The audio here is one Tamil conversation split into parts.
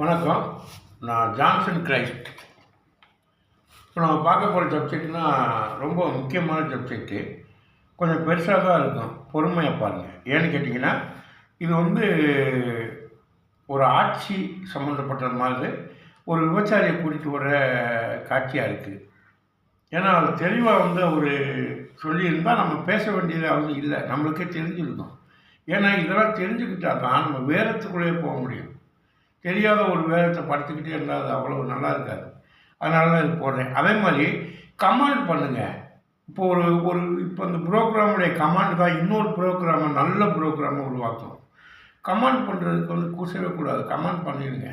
வணக்கம். நான் ஜான்சன் கிரைஸ்ட். இப்போ நம்ம பார்க்க போகிற சப்ஜெக்ட்னா ரொம்ப முக்கியமான சப்ஜெக்ட்டு. கொஞ்சம் பெருசாக தான் இருக்கும். பொறுமையாக பாருங்கள் ஏன்னு கேட்டிங்கன்னா இது வந்து ஒரு ஆட்சி சம்மந்தப்பட்ட மாதிரி ஒரு விபச்சாரியை கூட்டிகிட்டு வர காட்சியாக இருக்குது ஏன்னா அது தெளிவாக வந்து அவர் சொல்லியிருந்தால் நம்ம பேச வேண்டியது அவசியம் இல்லை. நம்மளுக்கே தெரிஞ்சிருக்கோம். ஏன்னா இதெல்லாம் தெரிஞ்சுக்கிட்டா தான் நம்ம வேரத்துக்குள்ளேயே போக முடியும். தெரியாத ஒரு வேதத்தை படுத்துக்கிட்டே இருந்தால் அது அவ்வளோ நல்லா இருக்காது. அதனால தான் இது போடுறேன். அதே மாதிரி கமாண்ட் பண்ணுங்கள் இப்போ ஒரு ஒரு இப்போ இந்த ப்ரோக்ராமுடைய கமாண்ட் தான் இன்னொரு ப்ரோக்ராமை நல்ல ப்ரோக்ராமை உருவாக்கும். கமாண்ட் பண்ணுறதுக்கு வந்து கூசவே கூடாது. கமாண்ட் பண்ணிடுங்க.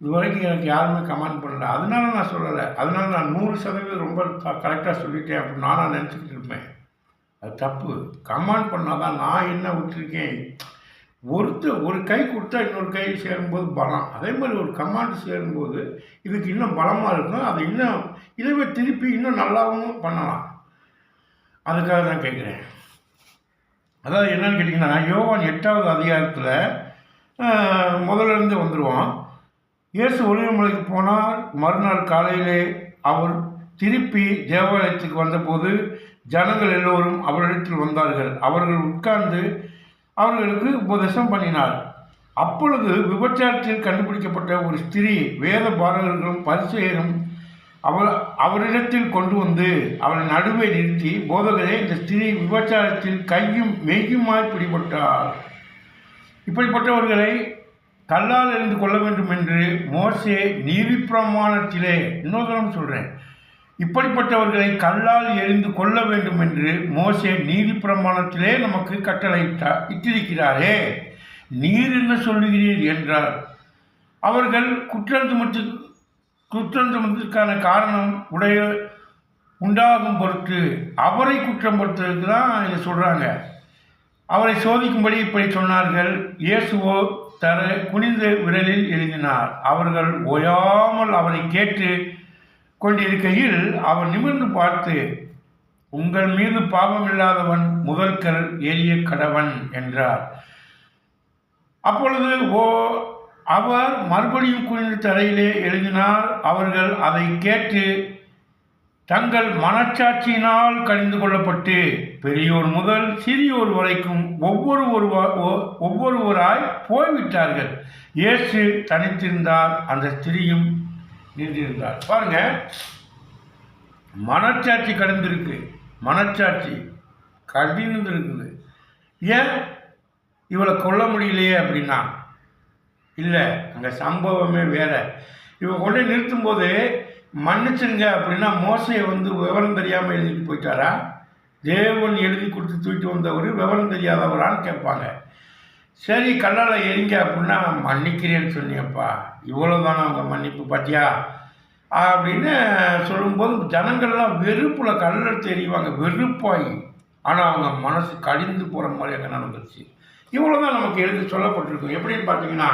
இது வரைக்கும் எனக்கு யாருமே கமெண்ட் பண்ணல. அதனால நான் சொல்லலை. அதனால நான் நூறு சதவீதம் ரொம்ப கரெக்டாக சொல்லிட்டேன் அப்படின்னு நானாக நினச்சிக்கிட்டு இருப்பேன். அது தப்பு. கமெண்ட் பண்ணால் தான் நான் என்ன விட்டுருக்கேன்? ஒருத்தர் ஒரு கை கொடுத்தா இன்னொரு கை சேரும்போது பலம். அதே மாதிரி ஒரு கமாண்ட் சேரும்போது இதுக்கு இன்னும் பலமாக இருக்கும் அது இன்னும் இதுவே திருப்பி இன்னும் நல்லாவும் பண்ணலாம். அதுக்காக தான் கேட்குறேன். அதாவது என்னன்னு கேட்டிங்கன்னா யோவான் எட்டாவது அதிகாரத்தில் முதல்ல இருந்து வந்துடுவான் இயேசு ஒளிவமலைக்கு போனால் மறுநாள் காலையிலே அவர் திருப்பி தேவாலயத்துக்கு வந்தபோது ஜனங்கள் எல்லோரும் அவரிடத்தில் வந்தார்கள். அவர்கள் உட்கார்ந்து அவர்களுக்கு உபதேசம் பண்ணினார். அப்பொழுது விபச்சாரத்தில் கண்டுபிடிக்கப்பட்ட ஒரு ஸ்திரீ வேத பாரகர்களும் பரிசெயரும் அவர் அவரிடத்தில் கொண்டு வந்து அவரை நடுவே நிறுத்தி போதகரே இந்த ஸ்திரீ விபச்சாரத்தில் கையும் மெய்யுமாய் பிடிபட்டார். இப்படிப்பட்டவர்களை கல்லால் எறிந்து கொள்ள வேண்டும் என்று மோசே நீதிப்பிரமாணத்திலே இன்னொரு தடவை சொல்கிறேன் இப்படிப்பட்டவர்களை கல்லால் எழுந்து கொள்ள வேண்டும் என்று மோசே நீதி பிரமாணத்திலே நமக்கு கட்டளையிட்டா இட்டிருக்கிறாரே. நீர் என்ன சொல்லுகிறீர் என்றார். அவர்கள் குற்றம் குற்றந்தமத்திற்கான காரணம் உடைய உண்டாகும் பொருட்டு அவரை குற்றம் பொறுத்ததுக்கு தான் இதை சொல்கிறாங்க அவரை சோதிக்கும்படி இப்படி சொன்னார்கள். இயேசுவோ தர குனிந்த விரலில் எழுதினார். அவர்கள் ஓயாமல் அவரை கேட்டு கொண்டிருக்கையில் அவர் நிமிர்ந்து பார்த்து உங்கள் மீது பாவமில்லாதவன் முதற்கல் எளிய கடவன் என்றார். அப்பொழுது ஓ அவர் மறுபடியும் குனிந்து தரையிலே எழுதினார். அவர்கள் அதை கேட்டு தங்கள் மனச்சாட்சியினால் கடிந்து கொள்ளப்பட்டு பெரியோர் முதல் சிறியோர் வரைக்கும் ஒவ்வொரு ஒவ்வொருவராய் போய்விட்டார்கள். இயேசு தனித்திருந்தார். அந்த ஸ்திரியும் நின்றிருந்தார் பாருங்க. மனச்சாட்சி கடந்திருக்கு. மனச்சாட்சி கடிந்து இருக்குது ஏன்? இவளை கொல்ல முடியலையே அப்படின்னா. இல்லை அங்கே சம்பவமே வேற. இவன் கொண்டு நிறுத்தும்போது மன்னிச்சுங்க அப்படின்னா மோசையை வந்து விவரம் தெரியாமல் எழுதிட்டு போயிட்டாரா? தேவன் எழுதி கொடுத்து தூக்கிட்டு வந்தவர் விவரம் தெரியாதவரான்னு கேட்பாங்க. சரி கல்லால் எரிங்க அப்படின்னா மன்னிக்கிறேன்னு சொன்னியப்பா. இவ்வளோ தானே அவங்க மன்னிப்பு பார்த்தியா அப்படின்னு சொல்லும்போது ஜனங்கள்லாம் வெறுப்பில் கல்லில் தெரியுவாங்க வெறுப்பாகி ஆனால் அவங்க மனசு கடிந்து போகிற மாதிரி அங்கே நடந்துச்சு இவ்வளோ தான் நமக்கு எழுதி சொல்லப்பட்டிருக்கும். எப்படின்னு பார்த்தீங்கன்னா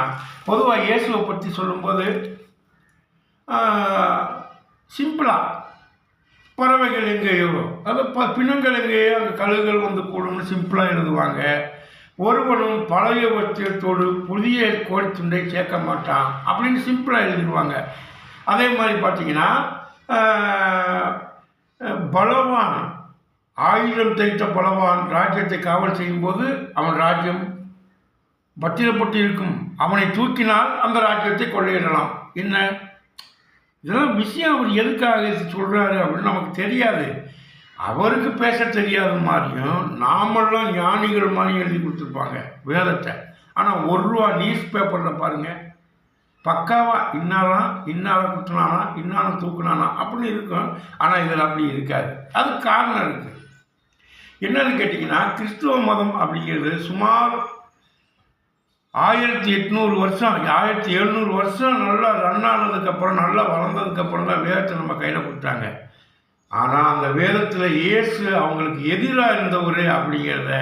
பொதுவாக இயேசுவை பற்றி சொல்லும்போது சிம்பிளாக பறவைகள் எங்கேயோ அது ப பிணங்கள் எங்கேயோ அங்கே கழுகுகள் வந்து கூடும்னு சிம்பிளாக எழுதுவாங்க. ஒருவனும் பழைய வத்தியத்தோடு புதிய கோழித்துண்டை சேர்க்க மாட்டான் அப்படின்னு சிம்பிளாக எழுதிடுவாங்க அதே மாதிரி பார்த்தீங்கன்னா பலவான் ஆயுதம் தைத்த பலவான் ராஜ்யத்தை காவல் செய்யும்போது அவன் ராஜ்யம் பத்திரப்பட்டு இருக்கும். அவனை தூக்கினால் அந்த ராஜ்யத்தை கொள்ளையிடலாம். என்ன? இதெல்லாம் விஷயம் அவர் எதுக்காக சொல்கிறாரு அப்படின்னு நமக்கு தெரியாது. அவருக்கு பேச தெரியாத மாதிரியும் நாமெல்லாம் ஞானிகள் மாதிரி எழுதி கொடுத்துருப்பாங்க வேதத்தை. ஆனால் ஒரு ரூபா நியூஸ் பேப்பரில் பாருங்கள் பக்காவாக இன்னாலாம் இன்னால குத்துனானா இன்னாலும் தூக்குனானா அப்படின்னு இருக்கும். ஆனால் இதில் அப்படி இருக்காது. அது காரணம் இருக்குது என்னன்னு கேட்டிங்கன்னா கிறிஸ்துவ மதம் அப்படிங்கிறது சுமார் ஆயிரத்தி எட்நூறு வருஷம் ஆயிரத்தி எழுநூறு வருஷம் நல்லா ரன் ஆனதுக்கப்புறம் நல்லா வளர்ந்ததுக்கப்புறம் தான் வேதத்தை நம்ம கையில் கொடுத்தாங்க. ஆனால் அந்த வேதத்தில் இயேசு அவங்களுக்கு எதிராக இருந்தவர் அப்படிங்கிறத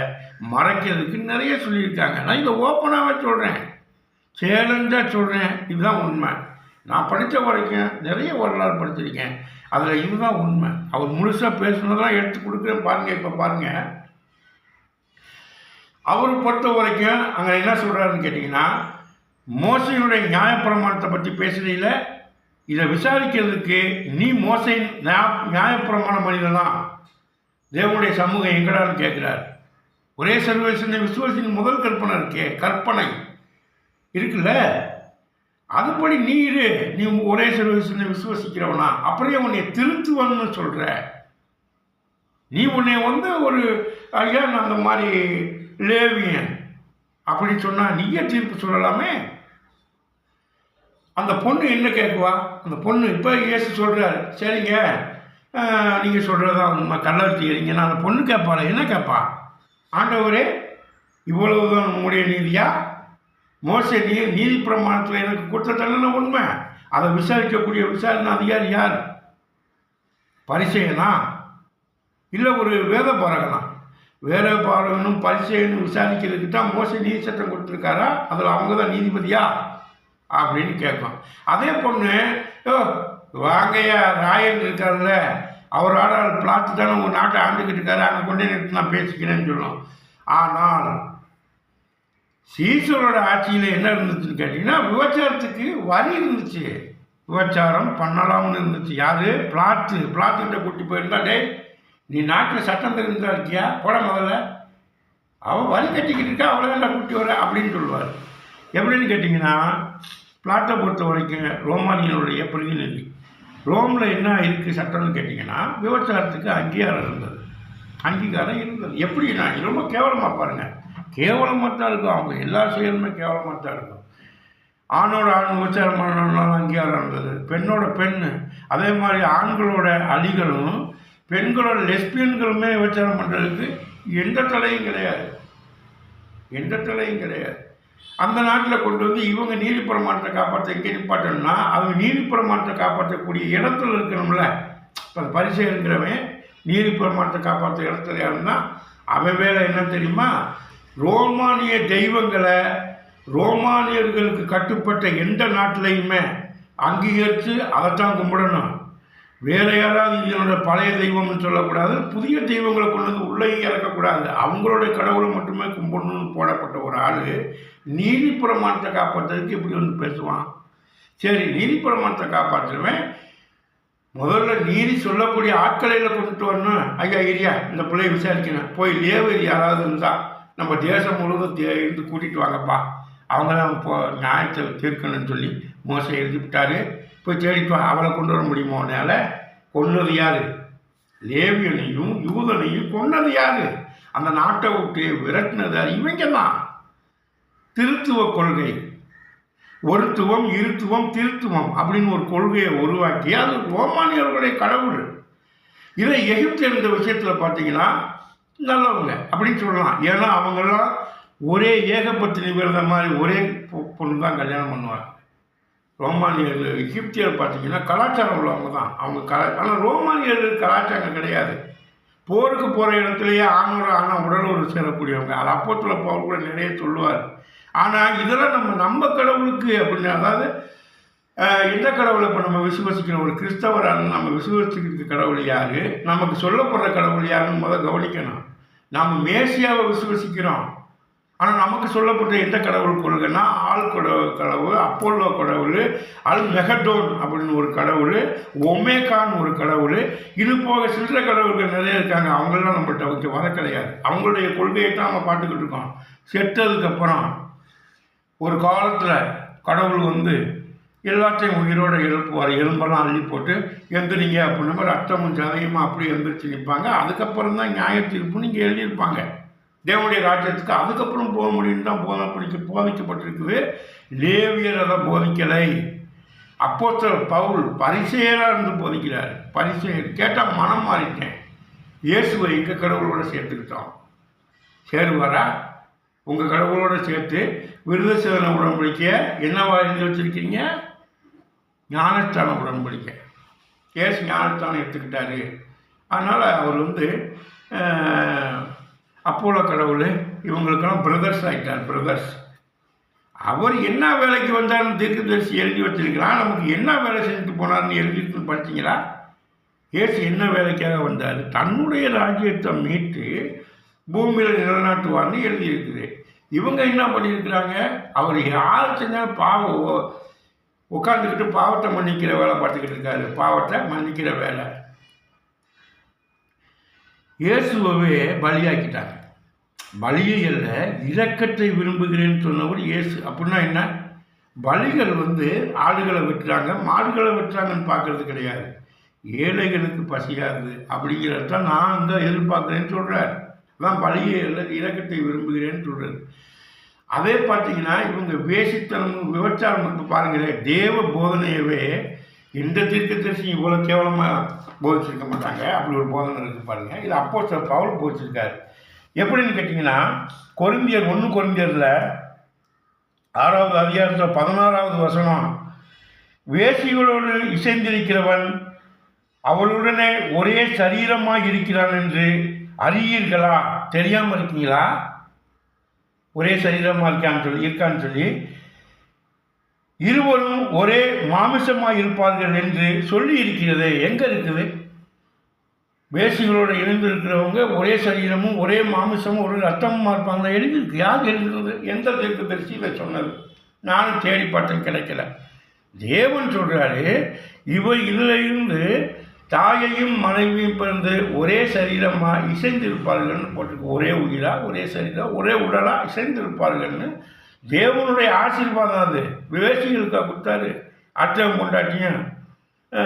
மறைக்கிறதுக்கு நிறைய சொல்லியிருக்காங்க. நான் இதை ஓப்பனாகவே சொல்கிறேன் சேலஞ்சாக சொல்கிறேன் இதுதான் உண்மை. நான் படித்த வரைக்கும் நிறைய வரலாறு படிச்சிருக்கேன். அதில் இதுதான் உண்மை. அவர் முழுசாக பேசுனதெல்லாம் எடுத்து கொடுக்குறேன் பாருங்கள் இப்போ பாருங்கள் அவர் பொறுத்த வரைக்கும் அங்கே என்ன சொல்கிறாருன்னு கேட்டிங்கன்னா மோசையினுடைய நியாயப்பிரமாணத்தை பற்றி பேசுகிறீங்களே இதை விசாரிக்கிறதுக்கு நீ மோசையின் நியா- மனிதன் மனிதனா? தேவனுடைய சமூகம் எங்கடான்னு கேட்குறார். ஒரே சர்வேசனை விசுவாசின் முதல் கற்பனை இருக்கே கற்பனை. இருக்குல்ல? அதுபடி நீ இரு. நீ ஒரே சர்வேசனை விசுவசிக்கிறவனா. அப்படியே உன்னை திருத்துவன்னு சொல்கிற நீ உன்னை வந்து ஒரு ஐயா நான் அந்த மாதிரி லேவியன். அப்படி சொன்னால் நீயே தீர்ப்பு சொல்லலாமே? அந்த பொண்ணு என்ன கேட்குவா? அந்த பொண்ணு இப்போ இயேசு சொல்கிறாரு சரிங்க. நீங்கள் சொல்கிறதா உண்மை கல்லறுத்தி எறிங்கன்னா அந்த பொண்ணு கேட்பாள்? என்ன கேட்பா? ஆண்டவரே இவ்வளவுதான் உங்களுடைய நீதியா? மோச நீ நீதி பிரமாணத்தில் எனக்கு கொடுத்த தண்டனை உண்மை. அதை விசாரிக்கக்கூடிய விசாரணை அதிகாரி யார்? பரிசெயனா? இல்லை ஒரு வேத பாரகனா வேத பாரகனும் பரிசெயனும் விசாரிக்கிறதுக்கு தான் மோச நீதி சட்டம் கொடுத்துருக்காரா? அதில் அவங்க தான் நீதிபதியா? அப்படின்னு கேட்கும். அதே பொண்ணு ஓ வாங்கய்யா ராயன் இருக்கார்ல அவரோட பிளாட்டு தானே உங்கள் நாட்டை ஆண்டுக்கிட்டு இருக்காரு. அங்கே கொண்டு நிறுத்தி நான் பேசிக்கிறேன்னு சொல்லும். ஆனால் சீசரோட ஆட்சியில் என்ன இருந்துச்சுன்னு கேட்டிங்கன்னா விபச்சாரத்துக்கு வரி இருந்துச்சு. விபச்சாரம் பண்ணலாம்னு இருந்துச்சு. யார்? பிளாட்டு பிளாட்டுக்கிட்ட கூட்டி போயிருந்தா டே நீ நாட்டில் சட்டம் தெரிஞ்சா இருக்கியா போட முதல்ல. அவன் வரி கட்டிக்கிட்டு இருக்கா அவ்வளோதான் கூட்டி வர அப்படின்னு சொல்லுவார். எப்படின்னு கேட்டிங்கன்னா பிளாட்டை பொறுத்த வரைக்கும் ரோமானியனுடைய பிரதிநிதி. ரோமில் என்ன இருக்குது சட்டம்னு கேட்டிங்கன்னா விபச்சாரத்துக்கு அங்கீகாரம் இருந்தது. அங்கீகாரம் இருந்தது. எப்படின்னா ரொம்ப கேவலமாக பாருங்கள் கேவலமாக தான் இருக்கும். அவங்க எல்லா செயலுமே கேவலமாக தான் இருக்கும். ஆணோட ஆண் விபச்சாரம் பண்ணணும்னாலும் அங்கீகாரம் இருந்தது. பெண்ணோட பெண் அதே மாதிரி ஆண்களோட அடிகளும் பெண்களோட லெஸ்பியன்களுமே விபச்சாரம் பண்ணுறதுக்கு எந்த தடையும் கிடையாது. எந்த தடையும் கிடையாது. அந்த நாட்டில் கொண்டு வந்து இவங்க நீதி பிரமாணத்தை காப்பாற்ற எங்கே நிப்பாட்டணும்னா அவங்க நீதி பிரமாணத்தை காப்பாற்றக்கூடிய இடத்துல இருக்கணும்ல. இப்போ இருக்கிறவன் நீதி பிரமாணத்தை காப்பாற்ற இடத்துல யாருன்னா அவன் வேலை என்ன தெரியுமா? ரோமானிய தெய்வங்களை ரோமானியர்களுக்கு கட்டுப்பட்ட எந்த நாட்டிலையுமே அங்கீகரித்து அதைத்தான் கும்பிடணும். வேற யாராவது இதனோட பழைய தெய்வம்னு சொல்லக்கூடாது புதிய தெய்வங்களை கொண்டு வந்து உள்ளே இறக்கக்கூடாது. அவங்களுடைய கடவுளை மட்டுமே கும்பிடணும்னு போடப்பட்ட ஒரு ஆள் நீதி பிரமாணத்தை காப்பாற்றுறதுக்கு இப்படி வந்து பேசுவான். சரி நீதி பிரமாணத்தை காப்பாற்றுவேன் முதல்ல நீதி சொல்லக்கூடிய ஆட்களையில் கொண்டுட்டு வரணும். ஐயா ஐயா இந்த பிள்ளையை விசாரிக்கணும். போய் லேவர் யாராவது இருந்தால் நம்ம தேசம் முழுவதும் தே இருந்து கூட்டிகிட்டு வாங்கப்பா. அவங்க தான் இப்போ நியாயத்தை தீர்க்கணும்னு சொல்லி மோசம் எழுதி விட்டாரு போய் தேடிட்டு வா அவளை கொண்டு வர முடியுமோ? உன்னால கொன்னது யாரு? லேவியனையும் யூதனையும் கொன்னது யாரு? அந்த நாட்டை விட்டு விரட்டினது இவங்க தான் திருத்துவ கொள்கை. ஒருத்துவம் இருத்துவம் திருத்துவம் அப்படின்னு ஒரு கொள்கையை உருவாக்கி அது ரோமானியர்களுடைய கடவுள். இதை எகிப்து இருந்த விஷயத்தில் பார்த்தீங்கன்னா நல்லவங்க அப்படின்னு சொல்லலாம். ஏன்னா அவங்கெல்லாம் ஒரே ஏகபத்தினி விரத மாதிரி ஒரே பொ- பொண்ணு தான் கல்யாணம் பண்ணுவாங்க. ரோமானியர்கள் எகிப்தியர் பார்த்தீங்கன்னா கலாச்சாரம் உள்ளவங்க தான். அவங்க கலா ஆனால் ரோமானியர்கள் கலாச்சாரம் கிடையாது. போருக்கு போகிற இடத்துலையே ஆணோட ஆனால் உடலூர் சேரக்கூடியவங்க. அது அப்போத்தில் போக கூட நிறைய சொல்லுவார். ஆனால் இதெல்லாம் நம்ம நம்ம கடவுளுக்கு அப்படின்னு அதாவது எந்த கடவுளை? இப்போ நம்ம விசுவசிக்கணும் ஒரு கிறிஸ்தவரான நம்ம விசுவசிக்கிற கடவுள் யார்? நமக்கு சொல்லப்படுற கடவுள் யாருன்னு முதல் கவனிக்கணும். நாம் மேசியாவை விசுவசிக்கிறோம். ஆனால் நமக்கு சொல்லப்பட்ட எந்த கடவுள் கொள்கைன்னா ஆள் கடவுள் கடவுள் அப்போல்லோ கடவுள் அல் மெகடோன் அப்படின்னு ஒரு கடவுள் ஒமேகான் ஒரு கடவுள் இது போக சில்லற கடவுள்கள் நிறைய இருக்காங்க. அவங்களாம் நம்மள்ட்ட வைக்க வர கிடையாது. அவங்களுடைய கொள்கையை தான் நம்ம பார்த்துக்கிட்டு இருக்கோம். செத்ததுக்கப்புறம் ஒரு காலத்தில் கடவுள் வந்து எல்லாத்தையும் உயிரோட எழுப்புவார். எலும்பெல்லாம் அள்ளி போட்டு எந்திரிங்க அப்படின்னா ரத்தமும் சதையுமா அப்படியே எந்திரிச்சு நிற்பாங்க அதுக்கப்புறம் தான் நியாய தீர்ப்புன்னு இங்கே எழுதியிருப்பாங்க. தேவனுடைய ராஜ்யத்துக்கு அதுக்கப்புறம் போக முடியும் தான் போதப்படிக்க போதிக்கப்பட்டிருக்குது. லேவியர் அதை போதிக்கலை. அப்போஸ்தலர் பவுல் பரிசெயராக இருந்து போதிக்கிறார். பரிசெயர் கேட்டால் மனம் மாறிட்டேன். இயேசுவை எங்கள் கடவுளோட சேர்த்துக்கிட்டோம். சேருவாரா? உங்கள் கடவுளோட சேர்த்து விருத சேதன உடன்படிக்கை என்னவா எழுதி வச்சிருக்கீங்க? ஞானஸ்தான உடன்படிக்கை. ஏசு ஞானஸ்தானம் எடுத்துக்கிட்டாரு. அதனால் அவர் வந்து அப்போலோ கடவுள் இவங்களுக்கெல்லாம் பிரதர்ஸ் ஆகிட்டார் பிரதர்ஸ் அவர் என்ன வேலைக்கு வந்தார்னு தீர்க்கதரிசி எழுதி வச்சிருக்கிறான் நமக்கு என்ன வேலை செஞ்சுட்டு போனார்னு எழுதிட்டு படிச்சிங்களா? ஏசு என்ன வேலைக்காக வந்தார்? தன்னுடைய ராஜ்யத்தை மீட்டு பூமியில் நிலைநாட்டுவார்னு எழுதியிருக்குது இவங்க என்ன பண்ணியிருக்கிறாங்க? அவர் யார் செஞ்சாலும் பாவம் உட்காந்துக்கிட்டு பாவத்தை மன்னிக்கிற வேலை பார்த்துக்கிட்டு இருக்காரு. பாவத்தை மன்னிக்கிற வேலை. இயேசுவவே பலியாக்கிட்டாங்க. பலியை அல்ல இரக்கத்தை விரும்புகிறேன்னு சொன்னவர் இயேசு. அப்படின்னா என்ன? பலிகள் வந்து ஆடுகளை வெட்டுறாங்க மாடுகளை வெட்டுறாங்கன்னு பார்க்கறது கிடையாது. ஏழைகளுக்கு பசியாது. அப்படிங்கிறத தான் நான் அங்கே எதிர்பார்க்குறேன்னு சொல்கிறார் அதான் பழகிய இலக்கத்தை விரும்புகிறேன் விரும்புகிறேன்னு சொல்கிறது அதே பார்த்தீங்கன்னா இவங்க வேசித்தனம் விபச்சாரம் மட்டும் பாருங்களேன் தேவ போதனையவே எந்த தீர்க்கதரிசியும் இவ்வளோ கேவலமாக போதிச்சிருக்க மாட்டாங்க. அப்படி ஒரு போதனை இருக்குது பாருங்கள் இது அப்போ பவுல் போதிச்சிருக்காரு. எப்படின்னு கேட்டிங்கன்னா கொருந்தியர் ஒன்று கொருந்தியரில் ஆறாவது அதிகாரத்தில் பதினாறாவது வசனம் வேசிகளோடு இசைந்திருக்கிறவன் அவளுடனே ஒரே சரீரமாக இருக்கிறான் என்று அறியீர்களா? தெரியாமல் இருக்கீங்களா? ஒரே சரீரமாக இருக்கான்னு சொல்லி இருக்கான்னு சொல்லி இருவரும் ஒரே மாமிசமாக இருப்பார்கள் என்று சொல்லி இருக்கிறது. எங்கே இருக்குது? வேசிகளோடு இணைந்து இருக்கிறவங்க ஒரே சரீரமும் ஒரே மாமிசமும் ஒரு ரத்தமும் இருப்பாங்களா? எழுதியிருக்கு. யார் எழுதுறது? எந்த தீர்க்கதரிசி இதை சொன்னது? நானும் தேடி பார்த்தேன் கிடைக்கல. தேவன் சொல்கிறாரு இவை இதில் இருந்து தாயையும் மனைவியும் பிறந்து ஒரே சரீரமாக இசைந்திருப்பார்கள்னு போட்டிருக்கு. ஒரே உயிரா ஒரே சரீரம் ஒரே உடலாக இசைந்திருப்பார்கள்னு தேவனுடைய ஆசீர்வாதம் அது. விவேசிகளுக்காக கொடுத்தாரு. அர்த்தம் கொண்டாட்டியும்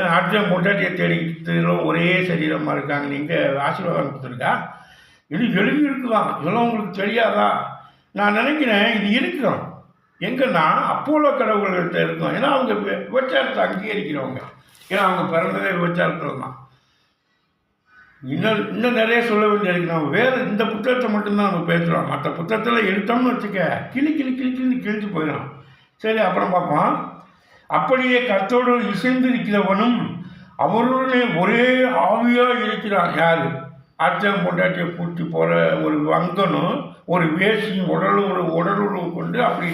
அர்த்தம் கொண்டாட்டியை தேடிக்கிறோம் ஒரே சரீரமாக இருக்காங்க. நீங்கள் ஆசீர்வாதம் கொடுத்துருக்கா? இது எழுதி இருக்கலாம் இதெல்லாம் உங்களுக்கு தெரியாதா? நான் நினைக்கிறேன் இது இருக்கிறோம். எங்கன்னா அப்போலோ கடவுள்கிட்ட இருக்கும். ஏன்னா அவங்க வி- விபச்சாரத்தை அங்கீகரிக்கிறவங்க. ஏன்னா அவங்க பிறந்ததே விபச்சாரத்தில் தான். இன்னும் இன்னும் நிறைய சொல்ல வேண்டியிருக்கு நம்ம வேறு இந்த புத்தகத்தை மட்டும்தான் நம்ம பேசுகிறோம் மற்ற புத்தகத்தில் எடுத்தோம்னு வச்சுக்க கிளி கிளி கிளி கிளி கிழிஞ்சு போயிடும். சரி அப்புறம் பார்ப்போம். அப்படியே கத்தோடு இசைந்து இருக்கிறவனும் அவருடனே ஒரே ஆவியாக இருக்கிறான் யார்? அச்சம் பொண்டாட்டியை கூட்டி போகிற ஒரு வங்கனும் ஒரு வேசியும் உடலுறவு உடலுறவு கொண்டு அப்படி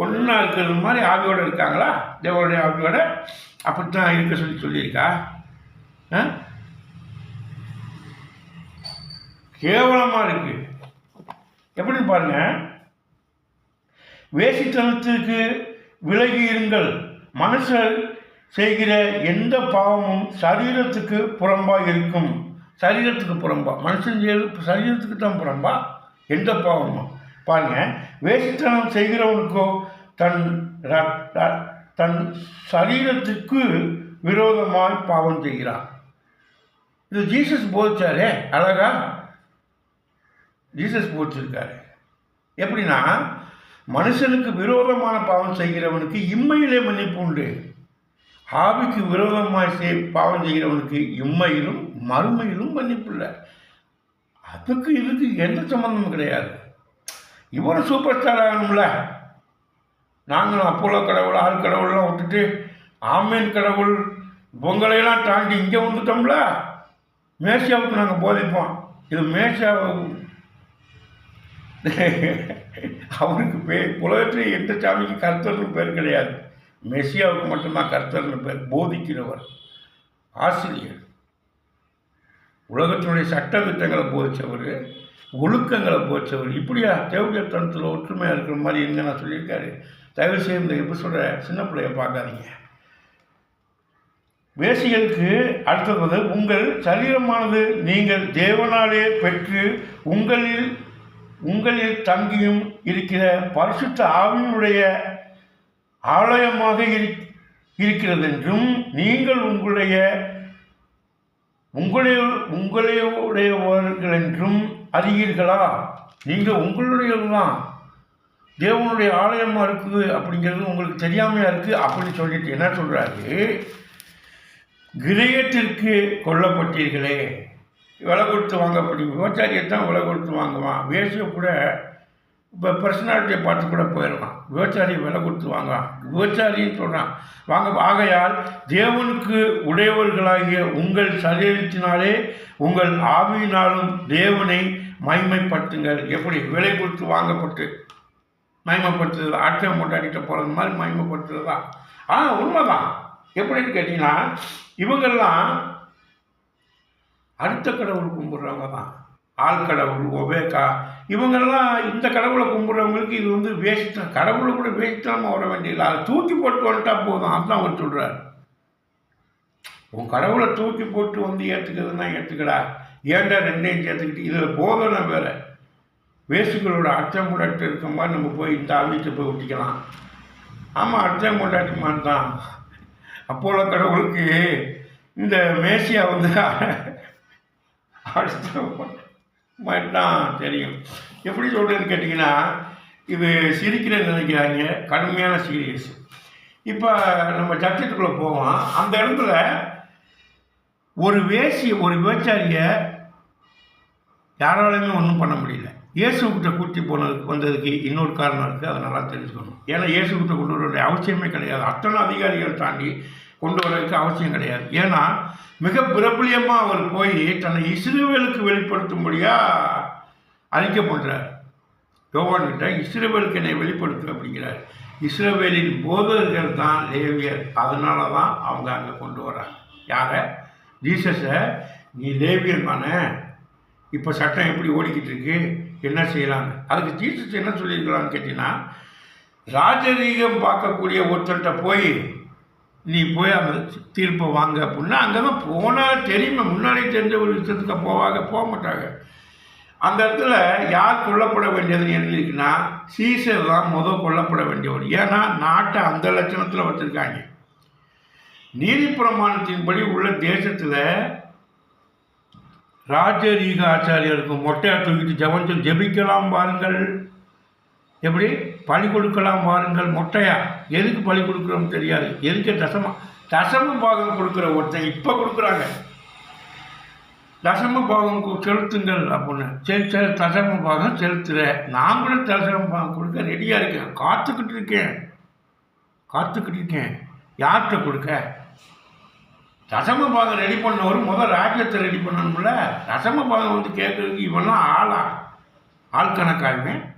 ஒன்றா இருக்கிறது மாதிரி ஆவியோடு இருக்காங்களா? தேவனுடைய ஆவியோட அப்படித்தான் இருக்க சொல்லி சொல்லியிருக்கா? ஆ? கேவலமாக இருக்கு. எப்படின்னு பாருங்க. வேசித்தனத்திற்கு விலகி இருங்கள். மனுஷர் செய்கிற எந்த பாவமும் சரீரத்துக்கு புறம்பாக இருக்கும். சரீரத்துக்கு புறம்பா. மனுஷன் சரீரத்துக்கு தான் புறம்பா. எந்த பாவமும். பாருங்க வேஷ்டனம் செய்கிறவனுக்கோ தன் ர- தன் சரீரத்துக்கு விரோதமாய் பாவம் செய்கிறான். இது ஜீசஸ் போதிச்சாரே அழகா? ஜீசஸ் போதிச்சிருக்காரு. எப்படின்னா மனுஷனுக்கு விரோதமான பாவம் செய்கிறவனுக்கு இம்மையிலே மன்னிப்பு உண்டு. ஆவிக்கு விரோதமாக செய் பாவம் செய்கிறவனுக்கு இம்மையிலும் மறுமையிலும் மன்னிப்பு இல்லை. அதுக்கு இதுக்கு எந்த சம்மந்தமும் கிடையாது. இவரும் சூப்பர் ஸ்டார் ஆகணும்ல. நாங்களும் அப்போலோ கடவுள் ஆள் கடவுள்லாம் விட்டுட்டு ஆமீன் கடவுள் பொங்கலையெல்லாம் தாண்டி இங்கே வந்துட்டோம்ல. மேசியாவுக்கு நாங்கள் போதிப்போம். இது மேசியாவை அவருக்கு பேர் உலகத்தில் எந்த சாமிக்கு கர்த்தர்னு பேர் கிடையாது. மெஸ்ஸியாவுக்கு மட்டும்தான் கர்த்தர்னு பேர் போதிக்கிறவர் ஆசிரியர். உலகத்தினுடைய சட்ட திட்டங்களை போதித்தவர் ஒழுக்கங்களை போச்சவர் இப்படியா? தேவையத்தனத்தில் ஒற்றுமையாக இருக்கிற மாதிரி எங்க நான் சொல்லியிருக்காரு. தயவு செய்து இந்த எபிசோட சின்ன பிள்ளைய பார்க்காதீங்க. வேசிகளுக்கு அடுத்தது உங்கள் சரீரமானது நீங்கள் தேவனாலே பெற்று உங்களில் உங்களில் தங்கியும் இருக்கிற பரிசுத்த ஆவியினுடைய ஆலயமாக இருக்கிறது என்றும் நீங்கள் உங்களுடைய உங்களுடைய உங்களுடையவர்கள் என்றும் அறியீர்களா? நீங்கள் உங்களுடையதுதான். தேவனுடைய ஆலயமாக இருக்குது அப்படிங்கிறது உங்களுக்கு தெரியாமையாக இருக்குது அப்படின்னு சொல்லிட்டு என்ன சொல்கிறாரு கிரயத்திற்கு கொல்லப்பட்டீர்களே. விலை கொடுத்து வாங்கப்படி விவசாயியை தான் விலை கொடுத்து வாங்குவான். வேசியை கூட இப்போ பர்சனாலிட்டியை பார்த்து கூட போயிடலாம். விவசாயி விலை கொடுத்து வாங்குவான் விவசாயின்னு சொல்கிறான் வாங்க ஆகையால் தேவனுக்கு உடையவர்களாகிய உங்கள் சரீரத்தினாலே உங்கள் ஆவியினாலும் தேவனை மைமைப்படுத்துங்கள். எப்படி? விலை கொடுத்து வாங்கப்பட்டு. மகிமைப்படுத்துறது ஆட்சியம் கொண்டாடிட்டு போகிறது மாதிரி மகிமைப்படுத்துறது ஆ உண்மைதான். எப்படின்னு கேட்டிங்கன்னா இவங்கெல்லாம் அடுத்த கடவுள் கும்பிட்றவங்க தான். ஆழ்கடவுள் ஒபேக்கா. இவங்கெல்லாம் இந்த கடவுளை கும்பிட்றவங்களுக்கு இது வந்து வேஸ்ட் கடவுளை கூட வேஸ்ட்டாமல் வர வேண்டியதில்லை. அதை தூக்கி போட்டு வந்துட்டா போதும். அதுதான் அவர் சொல்கிறார் உன் கடவுளை தூக்கி போட்டு வந்து ஏற்றுக்கிறதுனா ஏற்றுக்கடா ஏன்டா ரெண்டையும் சேர்த்துக்கிட்டு? இதில் போதனை வேற. வேசுகளோட அச்சம் கொண்டாட்டு இருக்க மாதிரி நம்ம போய் இந்த ஆவியத்தை போய் ஒட்டிக்கலாம். ஆமாம் அச்சம் கொண்டாட்டி மாதிரி தான். அப்போல கடவுளுக்கு இந்த மேசியா வந்து அர்த்தம் மாதிரி தான் தெரியும். எப்படி சொல்கிறேன்னு கேட்டிங்கன்னா இது சிரிக்கிறேன்னு நினைக்கிறாங்க கடுமையான சீரியஸ் இப்போ நம்ம சர்ச்சத்துக்குள்ளே போவோம் அந்த இடத்துல ஒரு வேசி ஒரு விபச்சாரியை யாராலையுமே ஒன்றும் பண்ண முடியல. இயேசுக்கிட்ட கூட்டி போனதுக்கு வந்ததுக்கு இன்னொரு காரணம் இருக்குது அதை நல்லா தெரிஞ்சுக்கணும். ஏன்னா இயேசுக்கிட்ட கொண்டு வர வேண்டிய அவசியமே கிடையாது. அத்தனை அதிகாரிகள் தாண்டி கொண்டு வரதுக்கு அவசியம் கிடையாது. ஏன்னா மிக பிரபலியமாக அவர் போய் தன்னை இஸ்ரேவேலுக்கு வெளிப்படுத்தும்படியாக அறிக்கை பண்ணுறார் யோவான்கிட்ட இஸ்ரேவேலுக்கு என்னை வெளிப்படுத்து அப்படிங்கிறார். இஸ்ரேவேலின் போதகர்கள் தான் லேவியர். அதனால தான் அவங்க அங்கே கொண்டு வராங்க யாரை? ஜீசஸை நீ லேவியர்மானே இப்போ சட்டம் எப்படி ஓடிக்கிட்டு இருக்கு என்ன செய்யலான்னு அதுக்கு ஜீசஸ் என்ன சொல்லியிருக்கலான்னு கேட்டிங்கன்னா ராஜரீகம் பார்க்கக்கூடிய ஒருத்தன்ட்ட போய் நீ போய் அந்த தீர்ப்பை வாங்க அப்படின்னா அங்கே தான் போனால் தெரியுமே முன்னாடி தெரிஞ்ச ஒரு விஷயத்துக்கு போவாங்க போக மாட்டாங்க அந்த இடத்துல யார் கொல்லப்பட வேண்டியதுன்னு எழுதியிருக்குன்னா சீசர் தான் முதல் கொல்லப்பட வேண்டியவர். ஏன்னா நாட்டை அந்த லட்சணத்தில் வச்சுருக்காங்க. நீதி பிரமாணத்தின்படி உள்ள தேசத்தில் ராஜரீக ஆச்சாரியருக்கு மொட்டையாக தூக்கிட்டு ஜபத்தில் ஜெபிக்கலாம் பாருங்கள். எப்படி? பழி கொடுக்கலாம் பாருங்கள். மொட்டையா? எதுக்கு பழி கொடுக்குறோம்னு தெரியாது. எதுக்கு தசம? தசம பாகம் கொடுக்குற ஒருத்தன் இப்போ கொடுக்குறாங்க. தசம பாகம் செலுத்துங்கள் அப்படின்னு. சரி சரி தசம பாகம் செலுத்துகிறேன் நான் கூட தசம பாகம் கொடுக்க ரெடியாக இருக்கேன். காத்துக்கிட்டு இருக்கேன். காத்துக்கிட்டு இருக்கேன். யார்கிட்ட கொடுக்க? தசம பாகம் ரெடி பண்ணவர் முதல் ராஜ்யத்தை ரெடி பண்ணணும்ல. தசம பாகம் வந்து கேட்குறதுக்கு இவெல்லாம் ஆளா? ஆள் கணக்காகுமே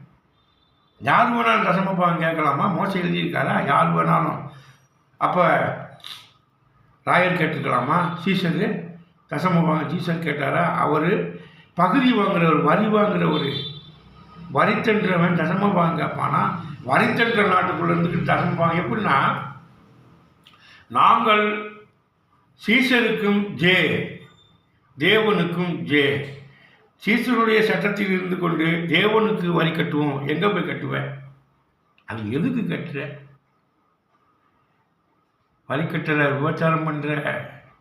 யார் வேணாலும் தசம பாகம் கேட்கலாமா? மோசம் எழுதியிருக்காரா? யார் வேணாலும். அப்போ ராயர் கேட்டுக்கலாமா சீசரு? தசம பாகம் சீசர் கேட்டாரா? அவர் பகுதி வாங்குறவர் வரி வாங்குறவர். வரி தண்டுறவன் தசம பாகம் கேட்பானா? வரி தண்டுற இருந்துக்கிட்டு தசம பாகம் எப்படின்னா நாங்கள் சீசருக்கும் ஜே தேவனுக்கும் ஜே. சீசருடைய சட்டத்தில் இருந்து கொண்டு தேவனுக்கு வரி கட்டுவோம். எங்கே போய் கட்டுவேன் அது எதுக்கு கட்டுற? வரி கட்டுற விபச்சாரம் பண்ணுற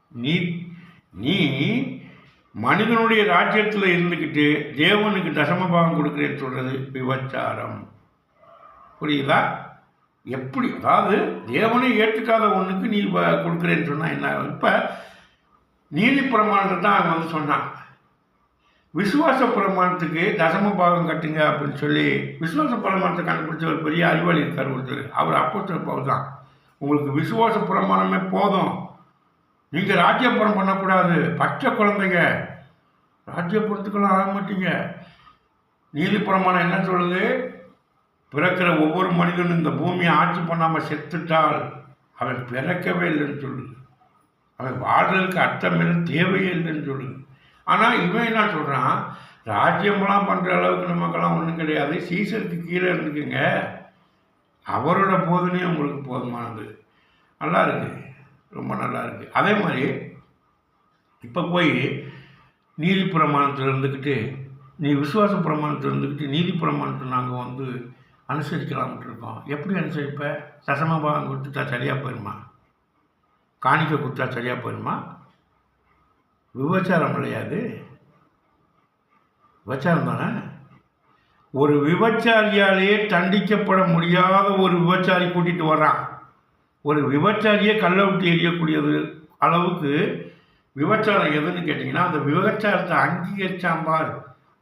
நீ நீ மனிதனுடைய ராஜ்யத்தில் இருந்துக்கிட்டு தேவனுக்கு தசமபாகம் கொடுக்குறேன்னு சொல்கிறது விபச்சாரம். புரியுதா? எப்படி? அதாவது தேவனை ஏற்றுக்காத ஒன்றுக்கு நீ வ- கொடுக்குறேன்னு சொன்னால் என்ன? இப்போ நீதி பிரமாணத்தை தான் அவன் வந்து சொன்னான். விசுவாச பிரமாணத்துக்கு தசம பாகம் கட்டுங்க அப்படின்னு சொல்லி விசுவாச பிரமாணத்தை கண்டுபிடிச்ச ஒரு பெரிய அறிவாளி இருக்கார் ஒருத்தர். அவர் அப்போ பவுல் தான். உங்களுக்கு விசுவாச பிரமாணமே போதும். நீங்கள் ராஜ்யபுரம் பண்ணக்கூடாது. பச்சை குழந்தைங்க. ராஜ்யபுரத்துக்கெல்லாம் ஆக மாட்டீங்க. நீதி பிரமாணம் என்ன சொல்லுது? பிறக்கிற ஒவ்வொரு மனிதனும் இந்த பூமியை ஆட்சி பண்ணாமல் செத்துட்டால் அவன் பிறக்கவே இல்லைன்னு சொல்லுது அவன் வாழ்றதுக்கு அர்த்தமில்லை தேவையே இல்லைன்னு சொல்லுது ஆனால் இவன் என்ன சொல்கிறான் ராஜ்யமெல்லாம் பண்ணுற அளவுக்கு நமக்கெல்லாம் ஒன்றும் கிடையாது. சீசருக்கு கீழே இருந்துக்குங்க. அவரோட போதனையும் உங்களுக்கு போதுமானது. நல்லா இருக்கு. ரொம்ப நல்லா இருக்கு. அதே மாதிரி இப்போ போய் நீதி பிரமாணத்தில் இருந்துக்கிட்டு நீ விசுவாச பிரமாணத்தில் இருந்துக்கிட்டு நீதி பிரமாணத்தை நாங்கள் வந்து அனுசரிக்கலாம்னு இருக்கோம் எப்படி அனுசரிப்ப? தசமபாகம் கொடுத்துட்டா சரியாக போயிடுமா காணிக்க கொடுத்தா சரியாக போயிடுமா விபச்சாரம் கிடையாது விபச்சாரம் தானே? ஒரு விபச்சாரியாலேயே தண்டிக்கப்பட முடியாத ஒரு விபச்சாரி கூட்டிகிட்டு வர்றான். ஒரு விபச்சாரியே கல்லை விட்டு எரியக்கூடியது அளவுக்கு விபச்சாரம் எதுன்னு கேட்டிங்கன்னா அந்த விபச்சாரத்தை அங்கீகரிச்சான் பார்.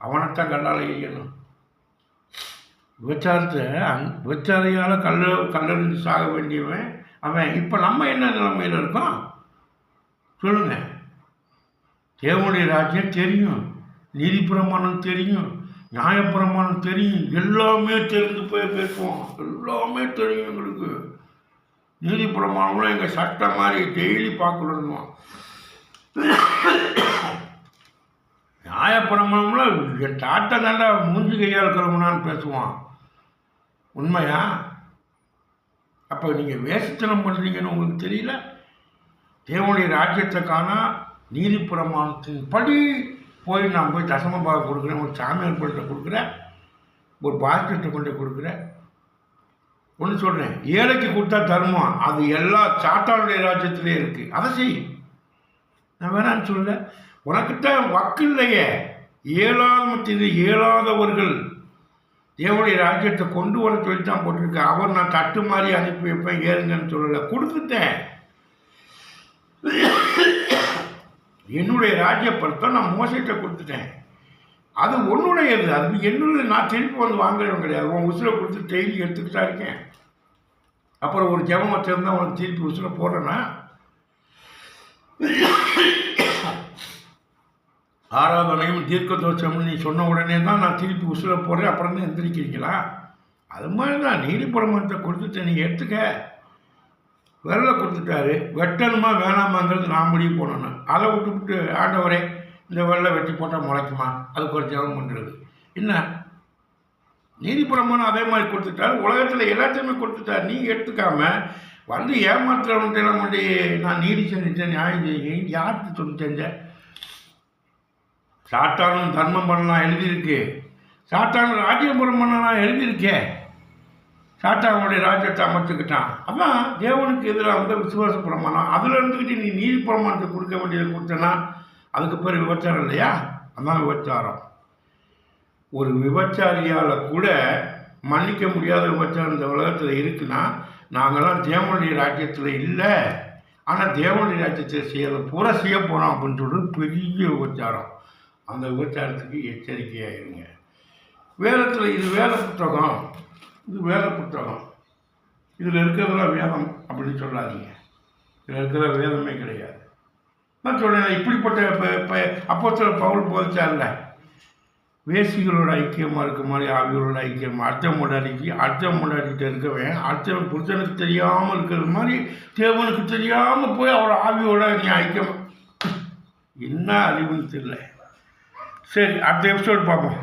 அவனைத்தான் கல்லால் எரியணும் விபச்சாரத்தை அங் விபச்சாரியால் கல்ல கல்லறிஞ்சு சாக வேண்டியவன் அவன் இப்போ நம்ம என்ன நிலைமையில் இருக்கோம்? சொல்லுங்க. தேவனுடைய ராஜ்யம் தெரியும். நீதி பிரமாணம் தெரியும். நியாயப்பிரமாணம் தெரியும். எல்லாமே தெரிந்து போய் பேசுவோம். எல்லாமே தெரியும் எங்களுக்கு. நீதி பிரமாணம்லாம் எங்கள் சட்டம் மாதிரி டெய்லி பார்க்கணும் நியாயப்பிரமாணம்ல என் தாட்டை நல்லா மூஞ்சி கையால் கிளம்புனான்னு பேசுவான். உண்மையா? அப்போ நீங்கள் வேஷத்தனம் பண்ணுறீங்கன்னு உங்களுக்கு தெரியல? தேவனுடைய ராஜ்யத்தை காணா நீதி பிரமாணத்தின் படி போய் நான் போய் தசம பாகம் கொடுக்குறேன் ஒரு சாமியார் பொருட்டை கொடுக்குறேன் ஒரு பாஸ்கெட்டை கொண்டு கொடுக்குறேன். ஒன்று சொல்கிறேன் ஏழைக்கு கொடுத்தா தருமம் அது எல்லா சாத்தானுடைய ராஜ்யத்திலே இருக்குது அதை செய். நான் வேணான்னு சொல்ல உனக்கிட்ட வக்கு இல்லையே ஏழாமத்தின் ஏழாதவர்கள். தேவனுடைய ராஜ்யத்தை கொண்டு வர சொல்லி தான் போட்டிருக்கேன் அவர் நான் தட்டு மாதிரி அனுப்பி வைப்பேன் ஏறுங்கன்னு சொல்லலை. கொடுத்துட்டேன். என்னுடைய ராஜ்யப்படத்தை நான் மோசிட்ட கொடுத்துட்டேன். அது உன்னுடையது. அது என்னுடைய நான் திருப்பி வந்து வாங்குறவன் கிடையாது. உன் உசுரை கொடுத்து டெய்லி எடுத்துக்கிட்டா இருக்கேன். அப்புறம் ஒரு ஜெபம் வச்சிருந்தா உனக்கு திருப்பி உசுரை போடுறேன்னா ஆராதனையும் தீர்க்க தோஷம்னு நீ சொன்ன உடனே தான் நான் திருப்பி உசுரை போடுறேன் அப்புறம் தான் எந்திரிக்கிறீங்களா? அது மாதிரி தான் நீதிப்படமத்தை கொடுத்துட்டு நீங்கள் எடுத்துக்க. விரலை கொடுத்துட்டாரு. வெட்டணுமா வேணாமாங்கிறது நான் முடிவு போனேன் அதை விட்டுவிட்டு ஆண்டவரே இந்த வெள்ளை வெட்டி போட்டால் முளைக்குமா? அதுக்கு ஒரு ஜெபம் பண்ணுறது என்ன? நீதிப்பிரமாணம் அதே மாதிரி கொடுத்துட்டாரு. உலகத்தில் எல்லாத்தையுமே கொடுத்துட்டாரு. நீங்கள் எடுத்துக்காம வந்து ஏமாத்துறவன்ட்டு எல்லாம் கொண்டு நான் நீதி செஞ்சேன் நியாயம் செஞ்சேன் யாருக்கு சொல்லி செஞ்சேன் சாத்தானும் தர்மம் பண்ணலாம் எழுதியிருக்கு. சாத்தானும் ராஜ்யபுரம் பண்ணலாம் எழுதியிருக்கே. சாத்தானுடைய ராஜ்யத்தை அமைச்சுக்கிட்டான் அதான் தேவனுக்கு எதிராக வந்து விசுவாச பிரமாணம். அதில் இருந்துக்கிட்டு நீ நீதி பிரமாணத்தை கொடுக்க வேண்டியதை கொடுத்தனா அதுக்கு பேர் விபச்சாரம் இல்லையா? அதான் விபச்சாரம். ஒரு விபச்சாரியால் கூட மன்னிக்க முடியாத விபச்சாரம் இந்த உலகத்தில் இருக்குன்னா நாங்கள்லாம் தேவனுடைய ராஜ்யத்தில் இல்லை. ஆனால் தேவனுடைய ராஜ்யத்தில் செய்யறது பூரா செய்ய போகிறோம் அப்படின்னு சொல்லிட்டு பெரிய விபச்சாரம். அந்த விபச்சாரத்துக்கு எச்சரிக்கையாக இருங்க வேதத்தில் இது வேத புத்தகம். இது வேத புத்தகம். இதில் இருக்கிறதெல்லாம் வேதம் அப்படின்னு சொல்லாதீங்க. இதில் இருக்கிற வேதமே கிடையாது. நான் சொல்கிறேன் இப்படிப்பட்ட இப்போ இப்போ அப்போஸ்தலர் பவுல் போதிச்சார்ல வேசிகளோட ஐக்கியமாக இருக்க மாதிரி ஆவிகளோட ஐக்கியமாக அர்த்தம் கொண்டாடிக்கு அர்த்தம் கொண்டாடிட்டு இருக்கவன் அர்த்தம் புருஷனுக்கு தெரியாமல் இருக்கிற மாதிரி தேவனுக்கு தெரியாமல் போய் அவரோட ஆவியோட நீ ஐக்கியம்? என்ன அறிவுன்னு தெரியல. சரி அடுத்த எபிசோடு பார்ப்போம்.